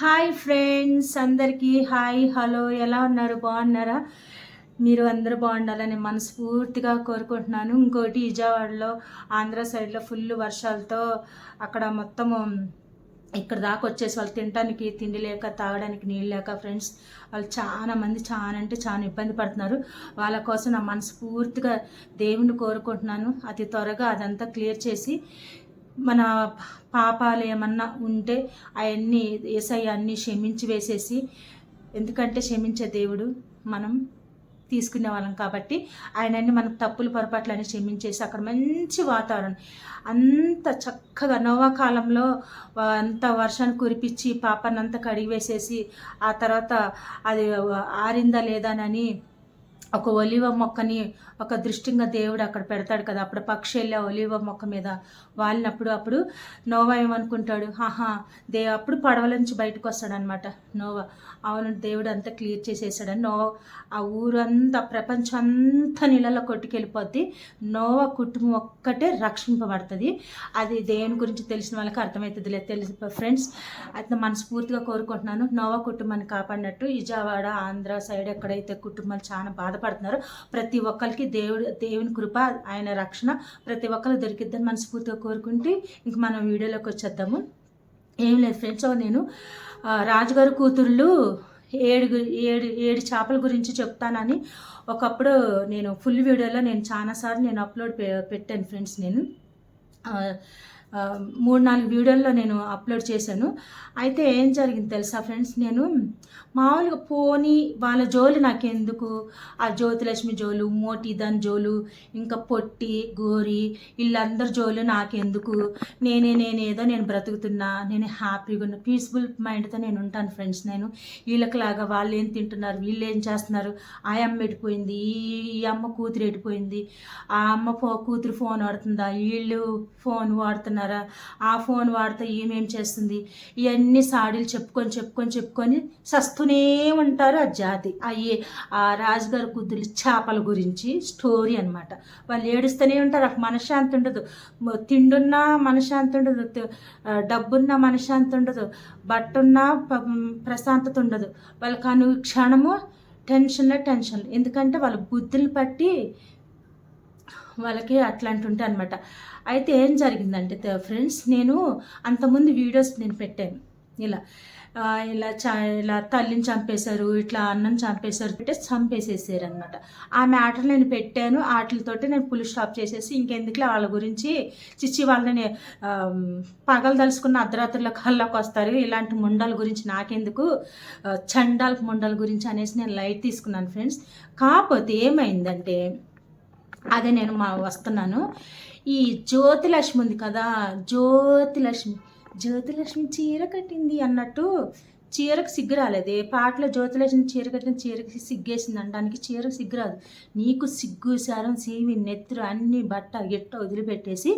Hi friends అందరికీ hi hello ఎలా ఉన్నారు? బాగున్నారా? మీరు అందరూ బాగుండాలని మనస్ఫూర్తిగా కోరుకుంటున్నాను. ఇంకోటి విజయవాడలో ఆంధ్ర సైడ్లో ఫుల్ వర్షాలతో అక్కడ మొత్తము ఇక్కడ దాకా వచ్చేసి వాళ్ళు తినడానికి తిండి లేక తాగడానికి నీళ్ళు లేక ఫ్రెండ్స్ వాళ్ళు చాలా మంది చాలా అంటే చాలా ఇబ్బంది పడుతున్నారు. వాళ్ళ కోసం నా మనస్ఫూర్తిగా దేవుణ్ణి కోరుకుంటున్నాను. అతి త్వరగా అదంతా క్లియర్ చేసి మన పాపాలు ఏమన్నా ఉంటే అవన్నీ ఏసై అన్నీ క్షమించి వేసేసి ఎందుకంటే క్షమించే దేవుడు మనం తీసుకునే వాళ్ళం కాబట్టి ఆయనన్ని మన తప్పులు పొరపాట్లని క్షమించేసి అక్కడ మంచి వాతావరణం. అంత చక్కగా నోవా అంత వర్షాన్ని కురిపించి పాపాన్ని అంతా కడిగి వేసేసి ఆ తర్వాత అది ఆరిందా లేదానని ఒక ఒలివ మొక్కని ఒక దృష్టిగా దేవుడు అక్కడ పెడతాడు కదా. అప్పుడు పక్షి వెళ్ళి ఆ ఒలివ మొక్క మీద వాలినప్పుడు అప్పుడు నోవా ఏమనుకుంటాడు? ఆహా దే అప్పుడు పడవల నుంచి బయటకు వస్తాడనమాట నోవా. అవును దేవుడు అంతా క్లియర్ చేసేసాడని నోవా ఆ ఊరంతా ప్రపంచం అంతా నీళ్ళలో కొట్టుకెళ్ళిపోద్ది. నోవా కుటుంబం ఒక్కటే రక్షింపబడుతుంది. అది దేవుని గురించి తెలిసిన వాళ్ళకి అర్థమవుతుంది లేదు. తెలిసి ఫ్రెండ్స్ అయితే మనస్ఫూర్తిగా కోరుకుంటున్నాను. నోవా కుటుంబాన్ని కాపాడినట్టు. విజయవాడ ఆంధ్ర సైడ్ ఎక్కడైతే కుటుంబాలు చాలా బాధపడుతున్నారు. ప్రతి ఒక్కరికి దేవుడు దేవుని కృప ఆయన రక్షణ ప్రతి ఒక్కరు దొరికిద్దని మనస్ఫూర్తిగా కోరుకుంటే ఇంక మనం వీడియోలోకి వచ్చేద్దాము. ఏం లేదు ఫ్రెండ్స్ నేను రాజుగారు రాజుగారి కూతుర్లు ఏడు ఏడు ఏడు చేపల గురించి చెప్తానని ఒకప్పుడు నేను ఫుల్ వీడియోలో నేను చాలాసార్లు నేను అప్లోడ్ పెట్టాను ఫ్రెండ్స్ నేను. మూడు నాలుగు వీడియోల్లో నేను అప్లోడ్ చేశాను. అయితే ఏం జరిగింది తెలుసా ఫ్రెండ్స్? నేను మామూలుగా పోనీ వాళ్ళ జోలు నాకెందుకు? ఆ జ్యోతిలక్ష్మి జోలు మోటిదన్ జోలు ఇంకా పొట్టి గోరి వీళ్ళందరి జోలు నాకెందుకు? నేనే నేనేదో నేను బ్రతుకుతున్నా నేను హ్యాపీగా ఉన్నా పీస్ఫుల్ మైండ్తో నేను ఉంటాను ఫ్రెండ్స్ నేను. వీళ్ళకిలాగా వాళ్ళు ఏం తింటున్నారు వీళ్ళు ఏం చేస్తున్నారు? ఆ అమ్మ ఎడిపోయింది ఈ ఈ అమ్మ కూతురు ఎడిపోయింది ఆ అమ్మ ఫో కూతురు ఫోన్ వాడుతుందా? వీళ్ళు ఫోన్ వాడుతున్నారు. ఆ ఫోన్ వాడితే ఏమేం చేస్తుంది? ఇవన్నీ సాడీలు చెప్పుకొని చెప్పుకొని చెప్పుకొని సస్తూనే ఉంటారు ఆ జాతి. అయ్యే ఆ రాజుగారి కుద్దులు చేపల గురించి స్టోరీ అన్నమాట. వాళ్ళు ఏడుస్తూనే ఉంటారు. అక్కడ మనశ్శాంతి ఉండదు. తిండున్నా మనశ్శాంతి ఉండదు. డబ్బున్నా మనశ్శాంతి ఉండదు. బట్టున్నా ప్రశాంతత ఉండదు. వాళ్ళకి అను క్షణము టెన్షన్లే. టెన్షన్ ఎందుకంటే వాళ్ళ బుద్ధులు పట్టి వాళ్ళకి అట్లాంటి ఉంటాయి అనమాట అయితే ఏం జరిగిందంటే ఫ్రెండ్స్ నేను అంతకుముందు వీడియోస్ నేను పెట్టాను. ఇలా ఇలా చ ఇలా తల్లిని చంపేశారు ఇట్లా అన్నం చంపేశారు అంటే చంపేసేసారు అనమాట ఆ మ్యాటర్ నేను పెట్టాను. వాటితోటి నేను పులి స్టాప్ చేసేసి ఇంకెందుకులే వాళ్ళ గురించి చిచ్చి వాళ్ళని పగలు తలుసుకున్న అర్ధరాత్రుల కళ్ళకి వస్తారు. ఇలాంటి ముండల గురించి నాకెందుకు చండాల ముండల గురించి అనేసి నేను లైట్ తీసుకున్నాను ఫ్రెండ్స్. కాకపోతే ఏమైందంటే అదే నేను మా వస్తున్నాను. ఈ జ్యోతిలక్ష్మి ఉంది కదా జ్యోతిలక్ష్మి జ్యోతిలక్ష్మి చీర కట్టింది అన్నట్టు చీరకు సిగ్గు రాలేదు. ఏ పాటలో జ్యోతిలక్ష్మి చీర కట్టిన చీరకి సిగ్గేసింది అనడానికి చీరకు సిగ్గు రాదు. నీకు సిగ్గు సారం సేమి నెత్తురు అన్ని బట్ట ఎట్ట వదిలిపెట్టేసి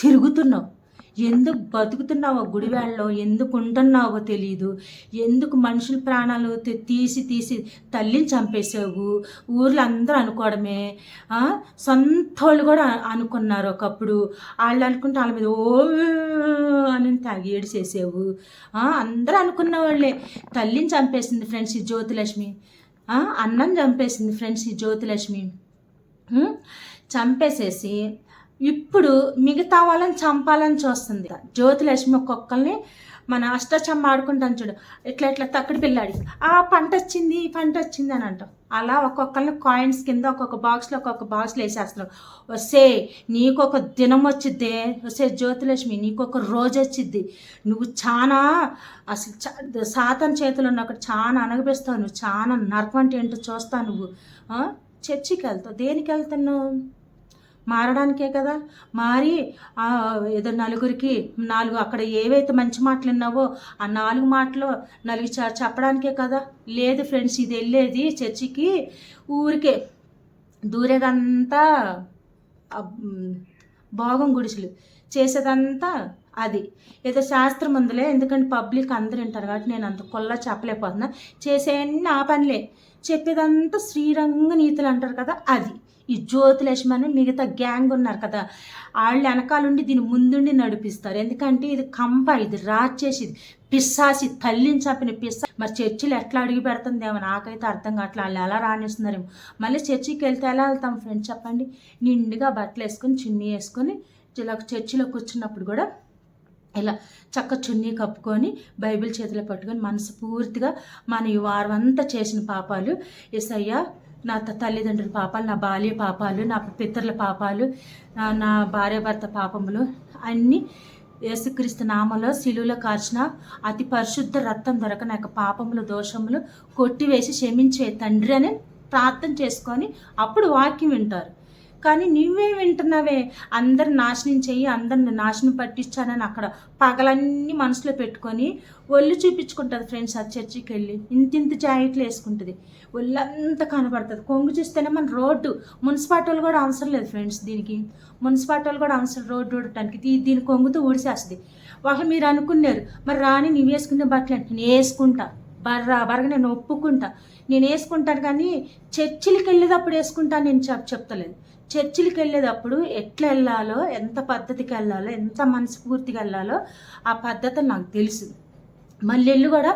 తిరుగుతున్నావు. ఎందుకు బతుకుతున్నావో గుడివాడలో ఎందుకు ఉంటున్నావో తెలియదు ఎందుకు మనుషుల ప్రాణాలు తీసి తీసి తల్లిని చంపేసావు ఊర్లో అందరూ అనుకోవడమే. సొంత వాళ్ళు కూడా అనుకున్నారు ఒకప్పుడు. వాళ్ళు అనుకుంటే వాళ్ళ మీద ఓ అని తాగి ఏడిసేసావు అందరూ అనుకున్న వాళ్ళే. తల్లిని చంపేసింది ఫ్రెండ్స్ ఈ జ్యోతిలక్ష్మి. అన్నం చంపేసింది ఫ్రెండ్స్ ఈ జ్యోతిలక్ష్మి. చంపేసేసి ఇప్పుడు మిగతా వాళ్ళని చంపాలని చూస్తుంది. జ్యోతిలక్ష్మి ఒక్కొక్కరిని మన అష్టచమ్మ ఆడుకుంటాను చూడు. ఇట్లా ఇట్లా తక్కడి పిల్లాడి. ఆ పంట వచ్చింది ఈ పంట వచ్చింది అని అంటాం. అలా ఒక్కొక్కరిని కాయిన్స్ కింద ఒక్కొక్క బాక్స్లో ఒక్కొక్క బాక్స్లో వేసేస్తున్నాం వస్తే నీకు ఒక దినం వచ్చిద్దే. వస్తే జ్యోతిలక్ష్మి నీకు ఒక రోజు వచ్చిద్ది. నువ్వు చాలా అసలు చా- చేతులు ఉన్నప్పుడు చాలా అనగపిస్తావు నువ్వు చాలా నరకం అంటే ఏంటో చూస్తావు నువ్వు. చర్చికి వెళ్తావు. దేనికి వెళ్తున్నావు? మారడానికే కదా. మారి ఏదో నలుగురికి నాలుగు అక్కడ ఏవైతే మంచి మాటలు ఉన్నావో ఆ నాలుగు మాటలు నలుగు చ- చెప్పడానికే కదా. లేదు ఫ్రెండ్స్ ఇది వెళ్ళేది చర్చికి ఊరికే. దూరేదంతా భోగం గుడిసెలు. చేసేదంతా అది. ఏదో శాస్త్రం ఉందిలే ఎందుకంటే పబ్లిక్ అందరు వింటారు కాబట్టి నేను అంత కొల్లా చెప్పలేకపోతున్నా. చేసేయన్ని ఆ పనిలే. చెప్పేదంతా శ్రీరంగ నీతులు అంటారు కదా అది. ఈ జ్యోతిలక్ష్మి అని మిగతా గ్యాంగ్ ఉన్నారు కదా వాళ్ళు వెనకాలండి దీని ముందుండి నడిపిస్తారు. ఎందుకంటే ఇది కంప ఇది రాచేసి పిస్సాసి తల్లిని చంపిన పిస్స మరి చర్చిలు ఎట్లా అడిగి పెడుతుందేమో నాకైతే అర్థం కావట్లే వాళ్ళు ఎలా రాణిస్తున్నారేమో. మళ్ళీ చర్చికి వెళ్తే ఎలా వెళ్తాం ఫ్రెండ్స్ చెప్పండి? నిండుగా బట్టలు వేసుకొని చున్నీ వేసుకొని ఇలా చర్చిలో కూర్చున్నప్పుడు కూడా ఇలా చక్క చున్నీ కప్పుకొని బైబిల్ చేతిలో పట్టుకొని మనసు పూర్తిగా మన ఈ వారం అంతా చేసిన పాపాలు ఎసయ్య నా తల్లిదండ్రుల పాపాలు నా బాల్య పాపాలు నా పితరుల పాపాలు నా- భార్య భర్త పాపములు అన్నీ యేసుక్రీస్తు నామలో శిలువులో కార్చిన అతి పరిశుద్ధ రక్తం దొరక నా యొక్క పాపములు దోషములు కొట్టివేసి క్షమించే తండ్రి అని ప్రార్థన చేసుకొని అప్పుడు వాక్యం వింటారు. కానీ నువ్వే వింటున్నావే. అందరు నాశనం చెయ్యి అందరిని నాశనం పట్టించానని అక్కడ పగలన్నీ మనసులో పెట్టుకొని ఒళ్ళు చూపించుకుంటుంది ఫ్రెండ్స్ ఆ చర్చికి వెళ్ళి ఇంత ఇంత జాకెట్లు వేసుకుంటుంది. ఒళ్ళంతా కనబడుతుంది. కొంగు చూస్తేనే మన రోడ్డు. మున్సిపాలిటీ వాళ్ళు కూడా అవసరం లేదు ఫ్రెండ్స్ దీనికి. మున్సిపాలిటీ వాళ్ళు కూడా అవసరం రోడ్డు ఊడటానికి. దీ- దీని కొంగుతో ఊడిసేస్తుంది. వాళ్ళు మీరు అనుకున్నారు మరి రాని నువ్వు వేసుకునే బట్టలు అంటే నేను వేసుకుంటా. బర్రా బరగా నేను ఒప్పుకుంటా. నేను వేసుకుంటాను కానీ చర్చిలకి వెళ్ళేటప్పుడు వేసుకుంటాను నేను చెప్ చెప్తలేదు. చర్చిలకి వెళ్ళేటప్పుడు ఎట్లా వెళ్ళాలో ఎంత పద్ధతికి వెళ్ళాలో ఎంత మనస్ఫూర్తిగా వెళ్ళాలో ఆ పద్ధతి నాకు తెలుసు. మళ్ళీ వెళ్ళి కూడా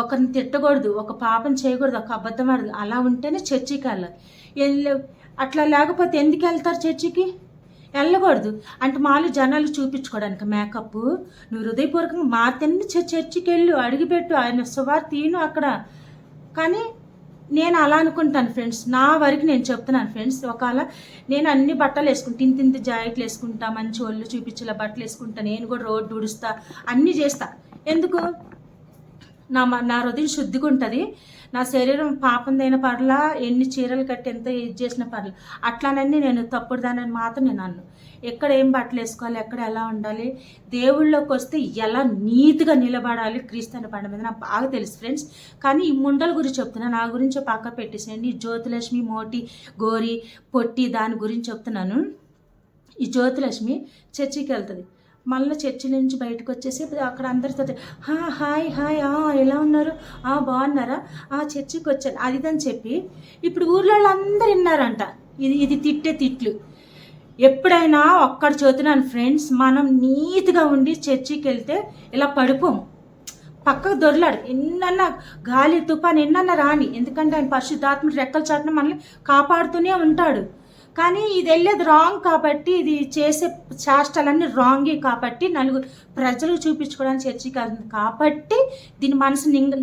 ఒకరిని తిట్టకూడదు ఒక పాపం చేయకూడదు ఒక అబద్ధం ఆడదు. అలా ఉంటేనే చర్చికి వెళ్ళాలి అట్లా లేకపోతే ఎందుకు వెళ్తారు చర్చికి? వెళ్ళకూడదు అంటే మాలు జనాలు చూపించుకోవడానికి మేకప్ నువ్వు హృదయపూర్వకంగా మాతన్ని చర్చికి వెళ్ళు అడిగిపెట్టు ఆయన సువార్ తీను అక్కడ. కానీ నేను అలా అనుకుంటాను ఫ్రెండ్స్. నా వరకు నేను చెప్తున్నాను ఫ్రెండ్స్. ఒకవేళ నేను అన్ని బట్టలు వేసుకుంటా ఇంత ఇంత జాకెట్లు వేసుకుంటా మంచి ఒళ్ళు చూపించేలా బట్టలు వేసుకుంటా నేను కూడా రోడ్డు ఊడుస్తా అన్నీ చేస్తా. ఎందుకు? నా మ- నా హృదయం శుద్ధిగా ఉంటుంది. నా శరీరం పాపందైన పర్ల ఎన్ని చీరలు కట్టి ఎంత ఇది చేసిన పర్ల. అట్లానన్నీ నేను తప్పుడు దానని మాత్రం నేను అన్ను. ఎక్కడ ఏం బట్టలు వేసుకోవాలి ఎక్కడ ఎలా ఉండాలి దేవుళ్ళలోకి వస్తే ఎలా నీతిగా నిలబడాలి క్రీస్తుని పండ మీద. నాకు బాగా తెలుసు ఫ్రెండ్స్. కానీ ఈ ముండల గురించి చెప్తున్నా నా గురించి పక్క పెట్టేసేయండి. ఈ జ్యోతిలక్ష్మి మోటి గోరి పొట్టి దాని గురించి చెప్తున్నాను. ఈ జ్యోతిలక్ష్మి చర్చికి వెళ్తుంది. మళ్ళీ చర్చి నుంచి బయటకు వచ్చేసి అక్కడ అందరితో "హా, హాయ్ హాయ్ ఆ, ఎలా ఉన్నారు? ఆ, బాగున్నారా? ఆ చర్చికి వచ్చాను. అది అని చెప్పి ఇప్పుడు ఊర్లో వాళ్ళందరూ విన్నారంట. ఇది ఇది తిట్టే తిట్లు. ఎప్పుడైనా ఒక్కడ చదువుతున్నాను ఫ్రెండ్స్ మనం నీట్గా ఉండి చర్చికి వెళ్తే ఇలా పడిపోము. పక్కకు దొరలాడు. ఎన్నన్నా గాలి తుఫాన్ ఎన్నన్నా రాని. ఎందుకంటే ఆయన పరిశుద్ధాత్మ రెక్కల చాటున మనల్ని కాపాడుతూనే ఉంటాడు. కానీ ఇది వెళ్ళేది రాంగ్ కాబట్టి ఇది చేసే చేష్టలన్నీ రాంగే కాబట్టి నలుగురు ప్రజలు చూపించుకోవడానికి చర్చి కాదు కాబట్టి దీని మనసు నింగ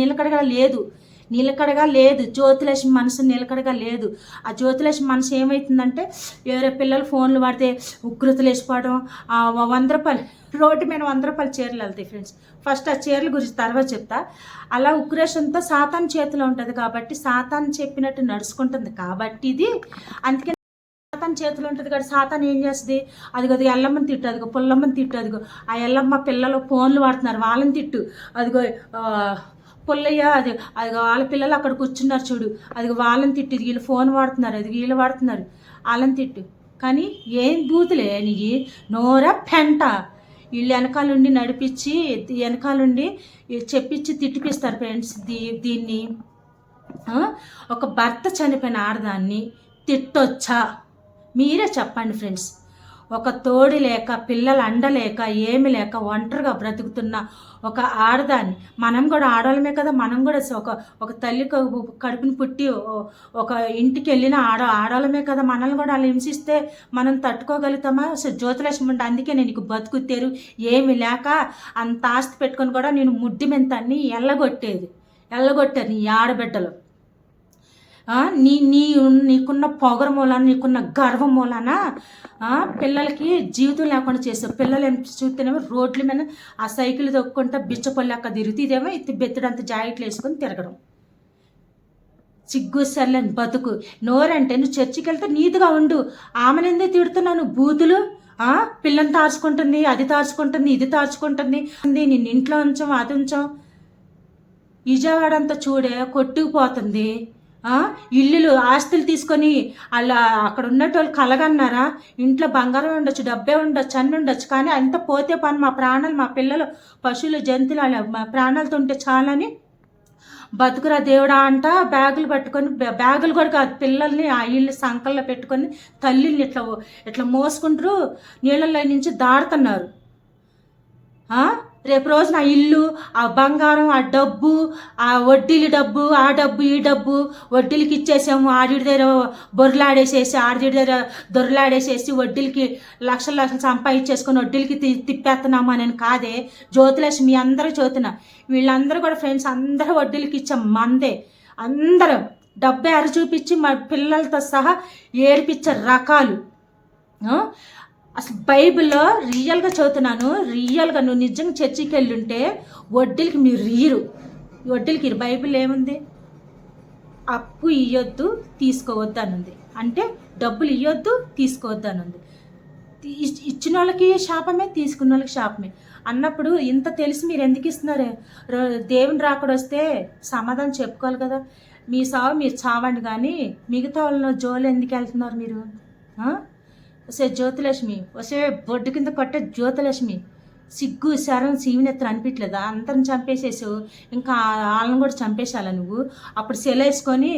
నిలకడగా లేదు. నిలకడగా లేదు. జ్యోతిలక్ష్మి మనసు నిలకడగా లేదు. ఆ జ్యోతిలక్ష్మి మనసు ఏమవుతుందంటే ఎవరో పిల్లలు ఫోన్లు వాడితే ఉగ్రతలు వేసిపోవడం వంద రూపాయలు రోడ్డు మీద వంద రూపాయలు చీరలు వెళ్తాయి ఫ్రెండ్స్ ఫస్ట్ ఆ చీరల గురించి తర్వాత చెప్తా. అలా ఉగ్రేషంతో సాతాన్ చేతిలో ఉంటుంది కాబట్టి సాతాన్ చెప్పినట్టు నడుచుకుంటుంది కాబట్టి ఇది. అందుకే సాతాన్ చేతులు ఉంటుంది కదా సాతాన్ ఏం చేస్తుంది? అదిగో అది ఎల్లమ్మని తిట్టు అదిగో పుల్లమ్మని తిట్టు అదిగో ఆ ఎల్లమ్మ పిల్లలు ఫోన్లు వాడుతున్నారు వాళ్ళని తిట్టు. అదిగో పుల్లయ్య అది అదిగో వాళ్ళ పిల్లలు అక్కడ కూర్చున్నారు చూడు. అదిగో వాళ్ళని తిట్టు ఇది వీళ్ళు ఫోన్ వాడుతున్నారు అది వీళ్ళు వాడుతున్నారు వాళ్ళని తిట్టు. కానీ ఏం బూతులే నీ నోర పెంట. వీళ్ళు వెనకాలండి నడిపించి వెనకాలండి చెప్పించి తిట్టిపిస్తారు ఫ్రెండ్స్ దీ దీన్ని. ఒక భర్త చనిపోయిన ఆడదాన్ని తిట్టొచ్చా? మీరే చెప్పండి ఫ్రెండ్స్. ఒక తోడి లేక పిల్లలు అండలేక ఏమి లేక ఒంటరిగా బ్రతుకుతున్న ఒక ఆడదాన్ని. మనం కూడా ఆడవాళ్ళమే కదా మనం కూడా ఒక ఒక తల్లి కడుపుని పుట్టి ఒక ఇంటికి వెళ్ళిన ఆడ ఆడవాళ్ళమే కదా మనల్ని కూడా వాళ్ళు హింసిస్తే మనం తట్టుకోగలుగుతామా? అసలు జ్యోతిలక్ష్మి అంటే అందుకే నేను నీకు బతుకుతారు ఏమి లేక అంత ఆస్తి పెట్టుకొని కూడా నేను ముడ్డి మెంతాన్ని ఎల్లగొట్టేది. ఎల్లగొట్టారు నీ ఆడబిడ్డలు. నీ నీ నీకున్న పొగరు మూలాన నీకున్న గర్వం మూలాన పిల్లలకి జీవితం లేకుండా చేసావు పిల్లలు ఎంత చూస్తేనేమో రోడ్ల మీద ఆ సైకిల్ తొక్కుంటా బిచ్చపల్లి అక్క తిరుగుతూ ఇదేమో ఇది బెత్తడంత జాకెట్లు వేసుకొని తిరగడం. సిగ్గు సర్లేని బతుకు. నోరంటే నువ్వు చర్చికి వెళ్తే నీతిగా ఉండు. ఆమెనందే తిడుతున్నాను బూతులు? పిల్లని తాచుకుంటుంది అది తాచుకుంటుంది ఇది తార్చుకుంటుంది. నిన్ను ఇంట్లో ఉంచాం అది ఉంచాం. విజయవాడ అంతా చూడే కొట్టుకుపోతుంది. ఇల్లులు ఆస్తులు తీసుకొని అలా అక్కడ ఉన్నటోళ్ళు కలగన్నారా? ఇంట్లో బంగారం ఉండొచ్చు డబ్బే ఉండొచ్చు అన్ని ఉండొచ్చు. కానీ అంత పోతే పని మా ప్రాణాలు మా పిల్లలు పశువులు జంతువులు అలా మా ప్రాణాలతో ఉంటే చాలని బతుకురా దేవుడా అంట బ్యాగులు పట్టుకొని బ్యాగులు కూడా కాదు పిల్లల్ని ఆ ఇల్లు సంకల్లో పెట్టుకొని తల్లిని ఇట్లా ఇట్లా మోసుకుంటారు నీళ్ళల్లో నుంచి దాడుతున్నారు ఆ? రేపు రోజు నా ఇల్లు ఆ బంగారం ఆ డబ్బు ఆ వడ్డీలు డబ్బు ఆ డబ్బు ఈ డబ్బు వడ్డీలకి ఇచ్చేసాము. ఆడిడి దగ్గర బొర్రలాడేసేసి ఆడిడి దగ్గర దొరలాడేసేసి వడ్డీలకి లక్షల లక్షలు సంపాదించేసుకొని వడ్డీలకి తి తిప్పేస్తున్నాము అని కాదే. జ్యోతిలక్ష్మి అందరూ చదువుతున్నా వీళ్ళందరూ కూడా ఫ్రెండ్స్ అందరూ వడ్డీలకి ఇచ్చాం మందే. అందరూ డబ్బు అర చూపించి మా పిల్లలతో సహా ఏడిపించే రకాలు. అసలు బైబిల్లో రియల్గా చదువుతున్నాను. రియల్గా నువ్వు నిజంగా చర్చికి వెళ్ళి ఉంటే వడ్డీలకి మీరు రీరు. వడ్డీలకి బైబిల్ ఏముంది? అప్పు ఇయ్యొద్దు తీసుకోవద్దు అని ఉంది అంటే డబ్బులు ఇయ్యొద్దు తీసుకోవద్దు అని ఉంది ఇచ్చిన వాళ్ళకి శాపమే తీసుకున్న వాళ్ళకి శాపమే. అన్నప్పుడు ఇంత తెలిసి మీరు ఎందుకు ఇస్తున్నారు? దేవుని రాకడొస్తే సమాధానం చెప్పుకోవాలి కదా. మీ సావు మీరు చావండి కానీ మిగతా వాళ్ళ జోలు ఎందుకు వెళ్తున్నారు మీరు? వసే జ్యోతిలక్ష్మి వసే బొడ్డు కింద కొట్టే జ్యోతిలక్ష్మి. సిగ్గు శరం సీవినెత్తను అనిపించలేదా అందరిని చంపేసేసావు. ఇంకా వాళ్ళని కూడా చంపేసాల నువ్వు? అప్పుడు సెలేసుకొని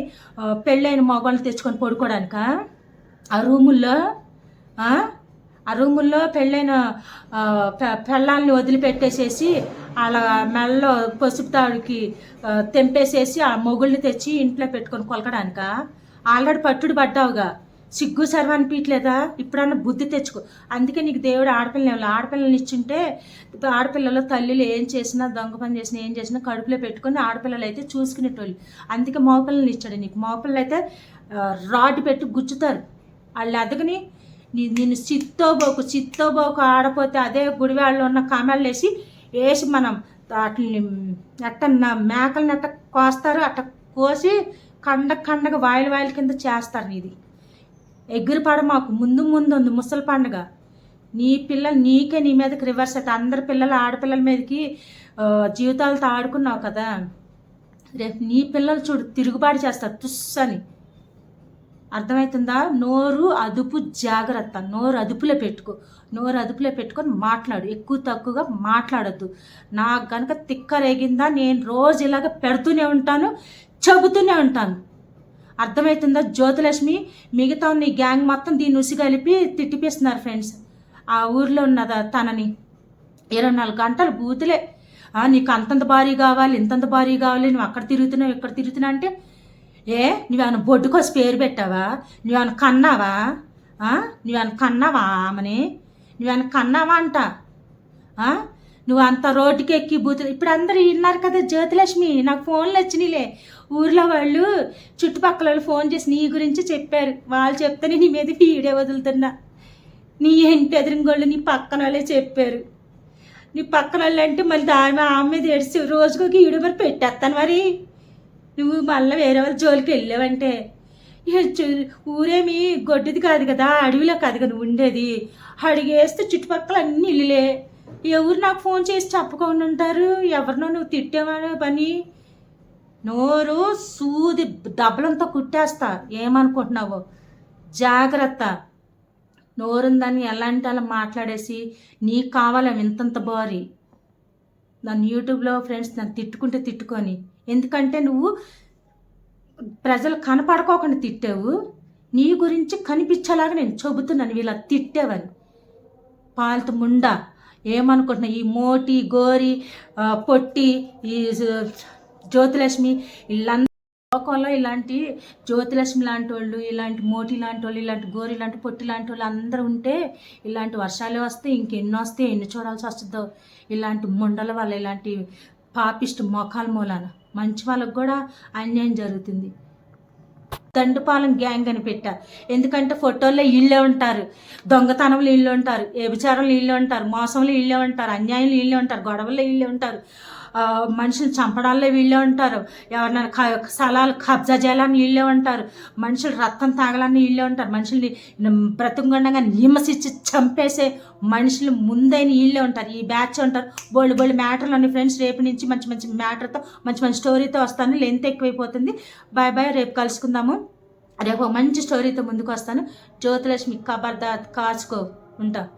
పెళ్ళైన మగవాళ్ళు తెచ్చుకొని పడుకోవడానిక ఆ రూముల్లో ఆ? రూముల్లో పెళ్ళైన పెళ్ళాలని వదిలిపెట్టేసేసి అలా మెల్లో పసుపు తాడుకి తెంపేసేసి ఆ మొగుళ్ళని తెచ్చి ఇంట్లో పెట్టుకొని కొలకడానిక? ఆల్రెడీ పట్టుడు పడ్డావుగా. సిగ్గు సర్వ అనిపించలేదా ఇప్పుడన్నా బుద్ధి తెచ్చుకో. అందుకే నీకు దేవుడు ఆడపిల్లని ఆడపిల్లల్ని ఇచ్చుంటే ఆడపిల్లలు తల్లులు ఏం చేసినా దొంగ పని చేసినా ఏం చేసినా కడుపులో పెట్టుకొని ఆడపిల్లలు అయితే చూసుకునేటోళ్ళు. అందుకే మోపిల్లని ఇచ్చాడు నీకు. మోపిల్లలు అయితే రాడ్ పెట్టి గుచ్చుతారు. వాళ్ళు ఎదగని నీ నేను చిత్తోబోకు చిత్తోబోకు ఆడపోతే అదే గుడివాళ్ళు ఉన్న కామెళ్ళు వేసి వేసి మనం వాటిని ఎట్ట మేకలను అట్ట కోస్తారు. అట్ట కోసి కండ కండగ వాయిల వాయిల కింద చేస్తారు నీది. ఎగురు మాకు ముందు ముందు ఉంది ముసలి పండుగ. నీ పిల్లలు నీకే నీ మీదకి రివర్స్ అయితే అందరి పిల్లలు ఆడపిల్లల మీదకి జీవితాలతో ఆడుకున్నావు కదా. రేపు నీ పిల్లలు చూడు తిరుగుబాటు చేస్తారు తుస్ అని అర్థమవుతుందా నోరు అదుపు జాగ్రత్త. నోరు అదుపులో పెట్టుకో. నోరు అదుపులో పెట్టుకొని మాట్లాడు. ఎక్కువ తక్కువగా మాట్లాడద్దు. నాకు కనుక తిక్క రేగిందా నేను రోజు ఇలాగ పెడుతూనే ఉంటాను చెబుతూనే ఉంటాను. అర్థమవుతుందా? జ్యోతిలక్ష్మి మిగతా నీ గ్యాంగ్ మొత్తం దీన్ని ఉసిగలిపి తిట్టిపిస్తున్నారు ఫ్రెండ్స్ ఆ ఊర్లో ఉన్నదా తనని? ఇరవై నాలుగు గంటలు బూతులే. నీకు అంతంత భారీ కావాలి ఇంతంత భారీ కావాలి నువ్వు అక్కడ తిరుగుతున్నావు ఇక్కడ తిరుగుతున్నావు అంటే ఏ నువ్వేమైనా బొడ్డుకోసి పేరు పెట్టావా? నువ్వేమైనా కన్నావా? ఆ? నువ్వేమైనా కన్నావా ఆమెని? నువ్వేమైనా కన్నావా అంట? నువ్వు అంత రోడ్డుకి ఎక్కి బూతులు ఇప్పుడు అందరూ విన్నారు కదా జ్యోతిలక్ష్మి నాకు ఫోన్లు వచ్చినాయిలే ఊర్లో వాళ్ళు చుట్టుపక్కల వాళ్ళు ఫోన్ చేసి నీ గురించి చెప్పారు. వాళ్ళు చెప్తేనే నీ మీద వీడియో వదులుతున్నా. నీ ఇంటి ఎదురుగోళ్ళు నీ పక్కన వాళ్ళే చెప్పారు. నీ పక్కన వాళ్ళు అంటే మళ్ళీ దాని ఆమె మీద ఏడిసి రోజుకొక ఈడు మరి పెట్టేస్తాను మరి. నువ్వు మళ్ళీ వేరే వాళ్ళ జోలికి వెళ్ళావంటే. ఊరేమి గొడ్డది కాదు కదా అడవిలో కాదు కదా ఉండేది. అడిగేస్తే చుట్టుపక్కల అన్ని ఇల్లులే. ఎవరు నాకు ఫోన్ చేసి చెప్పకుండా ఉంటారు? ఎవరినో నువ్వు తిట్టేవాడు పని? నోరు సూది దెబ్బలంతా కుట్టేస్తా. ఏమనుకుంటున్నావు? జాగ్రత్త. నోరుందని ఎలాంటి అలా మాట్లాడేసి నీకు కావాలా ఇంతంత బారీ. నన్ను యూట్యూబ్లో ఫ్రెండ్స్ నన్ను తిట్టుకుంటే తిట్టుకొని. ఎందుకంటే నువ్వు ప్రజలు కనపడుకోకుండా తిట్టావు. నీ గురించి కనిపించేలాగా నేను చెబుతున్నాను. వీళ్ళ తిట్టేవని. పాలతో ముండా. ఏమనుకుంటున్నా? ఈ మోటి గోరి పొట్టి ఈ జ్యోతిలక్ష్మి వీళ్ళందరూ లోకంలో ఇలాంటి జ్యోతిలక్ష్మి లాంటి వాళ్ళు ఇలాంటి మోటి లాంటి వాళ్ళు ఇలాంటి గోరి లాంటి పొట్టి లాంటి వాళ్ళు అందరూ ఉంటే ఇలాంటి వర్షాలు వస్తే ఇంకెన్నో వస్తే ఎన్ని చూడాల్సి వస్తుందో. ఇలాంటి ముండల వల్ల ఇలాంటి పాపిస్ట్ మొఖాల మూలాన. మంచి వాళ్ళకు కూడా అన్యాయం జరుగుతుంది. దండుపాలెం గ్యాంగ్ అని పెట్టారు ఎందుకంటే ఫోటోల్లో వీళ్ళే ఉంటారు. దొంగతనంలో వీళ్ళే ఉంటారు. వ్యభిచారంలో వీళ్ళే ఉంటారు. మోసంలో వీళ్ళే ఉంటారు. అన్యాయంలో వీళ్ళే ఉంటారు. గొడవల్లో వీళ్ళే ఉంటారు. మనుషులు చంపడాల్లో వీళ్ళే ఉంటారు. ఎవరినైనా స్థలాలు కబ్జా చేయాలని వీళ్ళే ఉంటారు. మనుషులు రక్తం తాగాలని వీళ్ళే ఉంటారు. మనుషుల్ని బ్రతుకుండగా నిమసిచ్చి చంపేసే మనుషులు ముందైన వీళ్ళే ఉంటారు. ఈ బ్యాచ్ ఉంటారు. బోళ్ళు బోళ్ళు మ్యాటర్లు ఉన్నాయి ఫ్రెండ్స్. రేపు నుంచి మంచి మంచి మ్యాటర్తో మంచి మంచి స్టోరీతో వస్తాను. లెంత్ ఎక్కువైపోతుంది. Bye bye. రేపు కలుసుకుందాము. రేపు మంచి స్టోరీతో ముందుకు వస్తాను. జ్యోతిలక్ష్మి ఖబర్దార్ కాచుకో. ఉంటా.